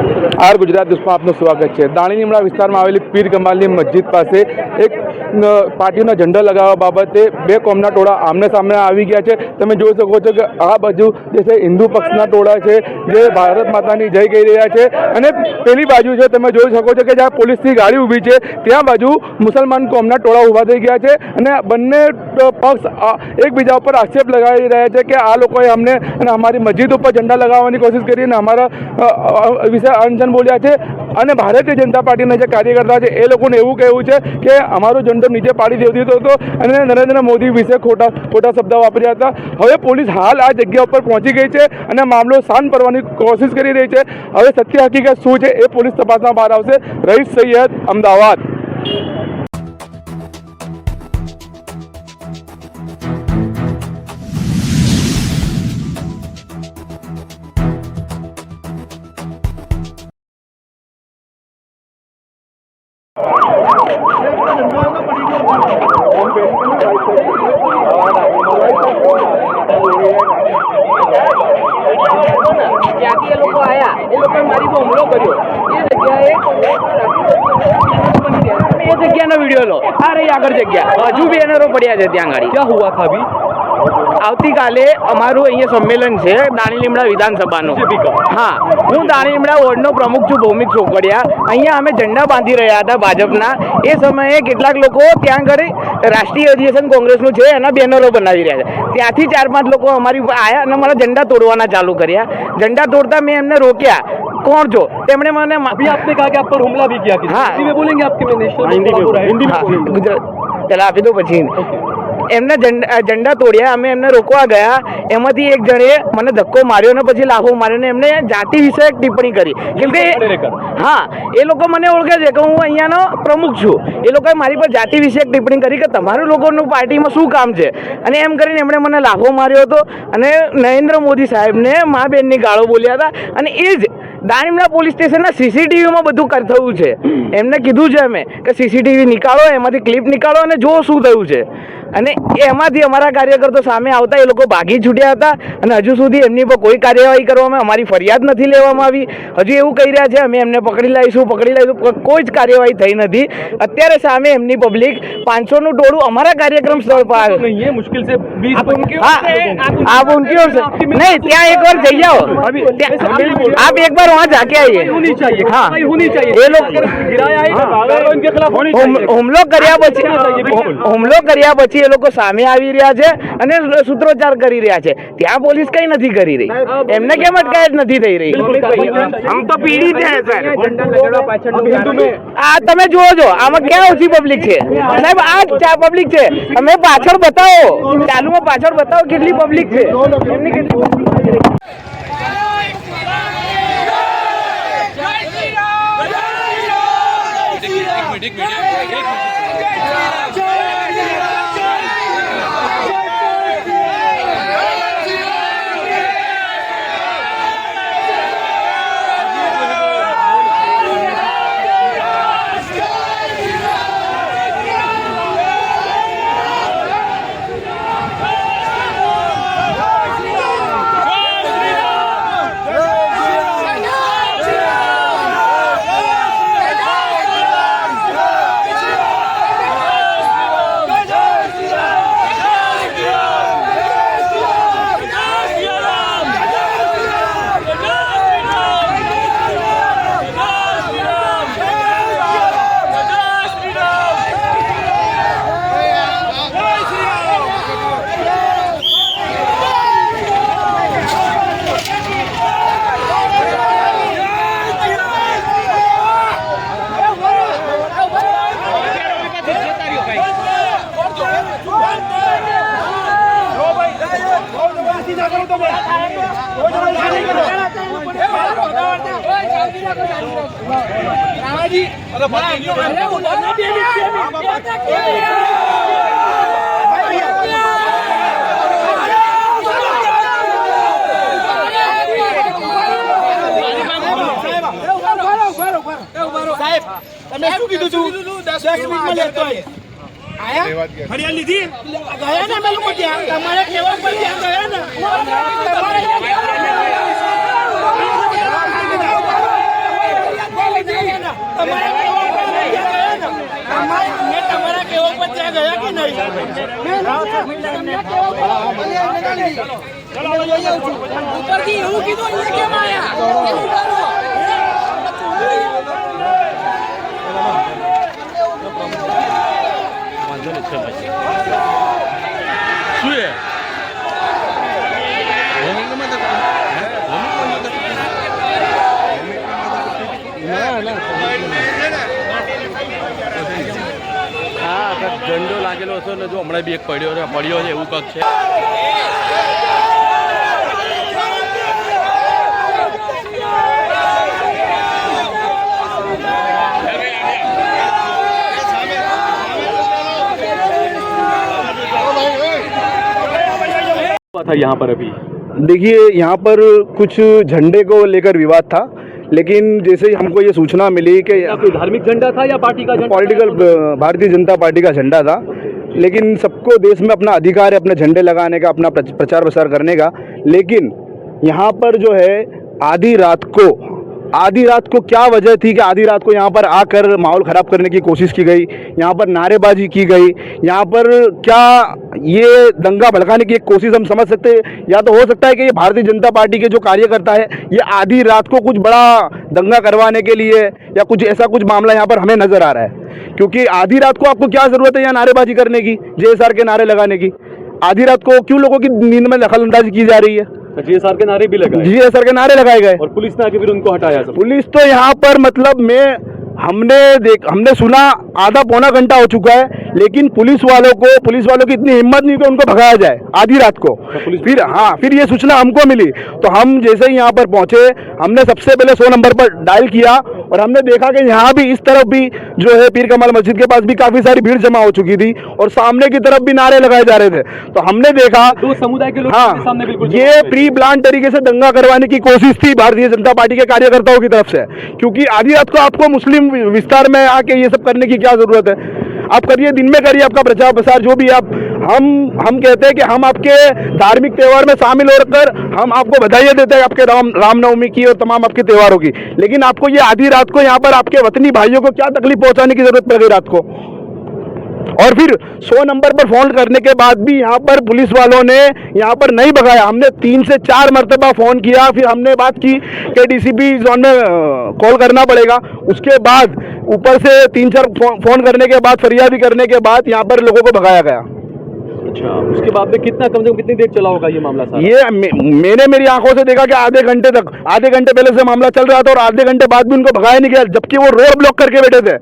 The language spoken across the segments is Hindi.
આર ગુજરાત ન્યૂઝમાં આપનું સ્વાગત છે. દાણી લીમડા વિસ્તારમાં આવેલી પીર કમાલની મસ્જિદ પાસે એક પાર્ટીનો ઝંડો લગાવવા બાબતે બે કોમના ટોળા આમને સામને આવી ગયા છે. તમે જોઈ શકો છો કે આ બાજુ જે છે હિન્દુ પક્ષના ટોળા છે જે ભારત માતાની જય કહી રહ્યા છે. અને પેલી બાજુ છે તમે જોઈ શકો છો કે જ્યાં પોલીસની ગાડી ઊભી છે ત્યાં બાજુ મુસલમાન કોમના ટોળા ઊભા થઈ ગયા છે. અને બંને પક્ષ એકબીજા ઉપર આક્ષેપ લગાવી રહ્યા છે કે આ લોકોએ અમને અને અમારી મસ્જિદ ઉપર ઝંડા લગાવવાની કોશિશ કરી અને અમારા અ, વિશે અનશન બોલ્યા છે અને ભારતીય જનતા પાર્ટીના જે કાર્યકર્તા છે, એ લોકોને એવું કહેવું છે કે અમારો ઝંડો નીચે પાડી દેવ દીધો હતો અને નરેન્દ્ર મોદી વિશે ખોટા ખોટા શબ્દો વાપર્યા હતા. હવે પોલીસ હાલ આ જગ્યા ઉપર પહોંચી ગઈ છે અને મામલો શાંત કરવાની કોશિશ કરી રહી છે. હવે સત્ય હકીકત શું છે એ પોલીસ તપાસમાં બહાર આવશે. રહીશ સૈયદ અમદાવાદ. આવ્યા એ લોકોએ મારી હુમલો કર્યો. એ જગ્યાએ એ જગ્યાનો વીડિયો લો. આ રહી આગળ જગ્યા. હજુ બી એનરો પડ્યા છે ત્યાં આગળ ક્યાં હુવા થા આવતીકાલે અમારું અહીંયા સંમેલન છે દાણી લીમડા વિધાનસભાનું. હા હું દાણી લીમડા વોર્ડનો પ્રમુખ છું ભૌમિક ચોકડિયા અહીંયા અમે ઝંડા બાંધી રહ્યા હતા ભાજપના. એ સમયે કેટલાક લોકો ત્યાં ઘરે રાષ્ટ્રીય અધિવેશન કોંગ્રેસનું છે એના બેનરો બનાવી રહ્યા છે. ત્યાંથી ચાર પાંચ લોકો અમારી આવ્યા અને મારા ઝંડા તોડવાના ચાલુ કર્યા. ઝંડા તોડતા મેં એમને રોક્યા. કોણ છો? તેમણે મને માફી આપને કહા કે આપ પર હુમલા ભી કિયા? હા. બોલેંગે આપકે મેં હિન્દી પેલા આપી દો પછી. એમને ઝંડા તોડ્યા અમે એમને રોકવા ગયા. એમાંથી એક જણે મને ધક્કો માર્યો ને પછી લાફો માર્યો ને એમને જાતિ વિષયક ટિપ્પણી કરી. કેમ કે હા એ લોકો મને ઓળખે છે કે હું અહીંયાનો પ્રમુખ છું. એ લોકોએ મારી પર જાતિ વિષયક ટિપ્પણી કરી કે તમારું લોકોનું પાર્ટીમાં શું કામ છે? અને એમ કરીને એમણે મને લાફો માર્યો હતો અને નરેન્દ્ર મોદી સાહેબને મા બેનની ગાળો બોલ્યા હતા. અને એ જ દાણીમડા પોલીસ સ્ટેશનના સીસીટીવીમાં બધું કર થયું છે. એમને કીધું છે અમે કે સીસીટીવી નીકાળો એમાંથી ક્લિપ નીકાળો અને જો શું થયું છે. અને એમાંથી અમારા કાર્યકર્તો સામે આવતા એ લોકો ભાગી છૂટ્યા હતા અને હજુ સુધી એમની પર કોઈ કાર્યવાહી કરવામાં અમારી ફરિયાદ નથી લેવામાં આવી. હજુ એવું કહી રહ્યા છે અમે એમને પકડી લઈશું પકડી લઈશું કોઈ જ કાર્યવાહી થઈ નથી. અત્યારે સામે એમની પબ્લિક પાંચસોનું ટોળું અમારા કાર્યક્રમ સ્થળ પર આવે. નહીં મુશ્કેલ છે. નહીં ત્યાં એક વાર જઈ જાઓ આપ એક વાર વહાં જાકે આઈએ હા એ લોકો હુમલો કર્યા પછી હુમલો કર્યા પછી એ લોકો સામે આવી રહ્યા છે અને સૂત્રોચ્ચાર કરી રહ્યા છે. ત્યાં પોલીસ કંઈ નથી કરી રહી. એમને કેમ અટકાય જ નથી થઈ રહી? તો પીડી છે આ તમે જુઓ છો આમાં ક્યાં ઓછી પબ્લિક છે? સાહેબ આ પબ્લિક છે. તમે પાછળ બતાવો. ચાલુમાં પાછળ બતાવો કેટલી પબ્લિક છે. એક મિનિટ એક મિનિટ સાહેબ તમે શું કીધું છું દસ મિનિટમાં લેતો આયા ફરિયાદ લીધી ગયા ને અમે લોકો ત્યાં તમારે કેવા પર ત્યાં ગયા ને તમારે ઉપરથી એવું કીધું કેમ આયા ઝંડો લાગેલો હશે ને જો હમણાં બી એક પડ્યો છે પડ્યો છે એવું કંઈક છે हुआ था यहाँ पर अभी देखिए यहाँ पर कुछ झंडे को लेकर विवाद था लेकिन जैसे ही हमको ये सूचना मिली कि कोई धार्मिक झंडा था या पार्टी का पॉलिटिकल भारतीय जनता पार्टी का झंडा था। लेकिन सबको देश में अपना अधिकार है अपने झंडे लगाने का अपना प्रचार प्रसार करने का। लेकिन यहाँ पर जो है आधी रात को आधी रात को क्या वजह थी कि आधी रात को यहाँ पर आकर माहौल ख़राब करने की कोशिश की गई? यहाँ पर नारेबाजी की गई। यहाँ पर क्या ये दंगा भड़काने की एक कोशिश हम समझ सकते हैं? या तो हो सकता है कि ये भारतीय जनता पार्टी के जो कार्यकर्ता है, ये आधी रात को कुछ बड़ा दंगा करवाने के लिए या कुछ ऐसा कुछ मामला यहाँ पर हमें नज़र आ रहा है। क्योंकि आधी रात को आपको क्या ज़रूरत है यहाँ नारेबाजी करने की, जेएसआर के नारे लगाने की? आधी रात को क्यों लोगों की नींद में दखल अंदाजी की जा रही है? जीएसआर के नारे भी लगाए। जीएसआर के नारे लगाए गए। और पुलिस ने आके फिर उनको हटाया सब। पुलिस तो यहाँ पर मतलब में हमने देख हमने सुना आधा पौना घंटा हो चुका है लेकिन पुलिस वालों को पुलिस वालों की इतनी हिम्मत नहीं कि उनको भगाया जाए आधी रात को। पुलिस- फिर हाँ फिर ये सूचना हमको मिली। तो हम जैसे ही यहाँ पर पहुँचे हमने सबसे पहले सौ नंबर पर डायल किया और हमने देखा कि यहाँ भी इस तरफ़ भी जो है पीर कमाल मस्जिद के पास भी काफ़ी सारी भीड़ जमा हो चुकी थी और सामने की तरफ़ भी नारे लगाए जा रहे थे। तो हमने देखा दो समुदाय के लोग हाँ ये प्री प्लान तरीके से दंगा करवाने की कोशिश थी भारतीय जनता पार्टी के कार्यकर्ताओं की तरफ़ से क्योंकि आधी रात को आपको मुस्लिम विस्तार में आके ये सब करने की क्या ज़रूरत है? आप करिए, दिन में करिए आपका प्रचार प्रसार, जो भी आप, हम हम कहते हैं कि हम आपके धार्मिक त्यौहार में शामिल होकर हम आपको बधाइयाँ देते हैं आपके राम, रामनवमी की और तमाम आपके त्यौहारों की। लेकिन आपको ये आधी रात को यहाँ पर आपके वतनी भाइयों को क्या तकलीफ़ पहुँचाने की ज़रूरत पड़ गई रात को? और फिर सो नंबर पर फ़ोन करने के बाद भी यहाँ पर पुलिस वालों ने यहाँ पर नहीं भगाया। हमने तीन से चार मरतबा फ़ोन किया, फिर हमने बात की कि डीसीपी जोन में कॉल करना पड़ेगा। उसके बाद ऊपर से तीन चार फ़ोन करने के बाद, फरियादी करने के बाद यहाँ पर लोगों को भगाया गया। अच्छा। उसके बाद में कितना कम से कम कितनी देर चला होगा ये मामला सारा? ये मे, मैंने मेरी आँखों से देखा कि आधे घंटे तक आधे घंटे पहले से मामला चल रहा था और आधे घंटे बाद भी उनको भगाया नहीं गया जबकि वो रोड ब्लॉक करके बैठे थे।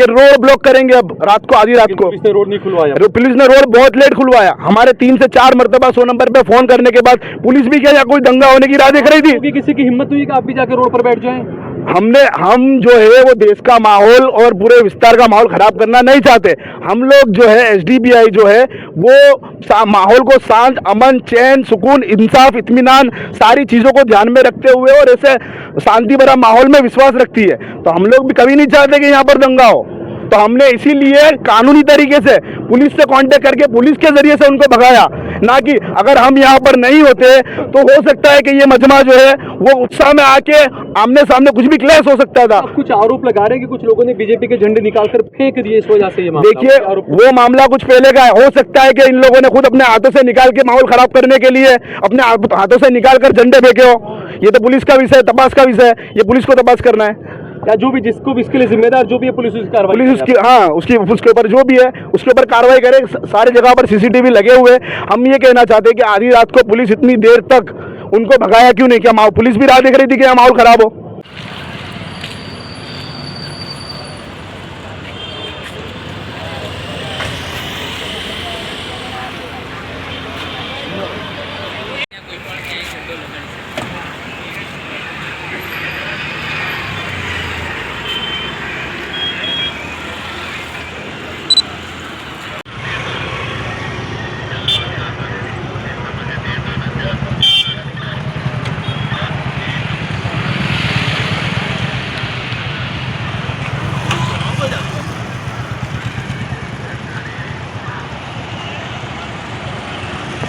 ये रोड ब्लॉक करेंगे अब रात को आधी रात को। पुलिस ने रोड नहीं खुलवाया? पुलिस ने रोड बहुत लेट खुलवाया। हमारे तीन से चार मरतबा सौ नंबर पे फ़ोन करने के बाद पुलिस भी क्या कोई दंगा होने की राह देख रही थी? किसी की हिम्मत हुई कि आप भी जाके रोड पर बैठ जाएँ? हमने, हम जो है वो देश का माहौल और पूरे विस्तार का माहौल खराब करना नहीं चाहते। हम लोग जो है, एसडीबीआई जो है, वो माहौल को शांत, अमन, चैन, सुकून, इंसाफ इतमान सारी चीज़ों को ध्यान में रखते हुए और ऐसे शांति भरा माहौल में विश्वास रखती है। तो हम लोग भी कभी नहीं चाहते कि यहाँ पर दंगा हो। तो हमने इसीलिए कानूनी तरीके से पुलिस से कांटेक्ट करके पुलिस के ज़रिए से उनको भगाया। ना कि अगर हम यहाँ पर नहीं होते तो हो सकता है कि ये मजमा जो है वो उत्साह में आके आमने सामने कुछ भी क्लेश हो सकता था। कुछ आरोप लगा रहे हैं कि कुछ लोगों ने बीजेपी के झंडे निकाल कर फेंक दिए इस वजह से ये मामला? देखिए वो मामला कुछ पहले का है। हो सकता है कि इन लोगों ने खुद अपने हाथों से निकाल के माहौल खराब करने के लिए अपने हाथों से निकाल कर झंडे फेंके हो। ये तो पुलिस का विषय है तपास का विषय है। ये पुलिस को तपास करना है। या जो भी जिसको भी इसके लिए जिम्मेदार जो भी है पुलिस उसकी कार्रवाई पुलिस उसकी हाँ उसकी उसके ऊपर जो भी है उसके ऊपर कार्रवाई करे सारे जगह पर सीसीटीवी लगे हुए। हम ये कहना चाहते हैं कि आधी रात को पुलिस इतनी देर तक उनको भगाया क्यों नहीं? क्या माहौल पुलिस भी राह देख रही थी कि माहौल खराब हो?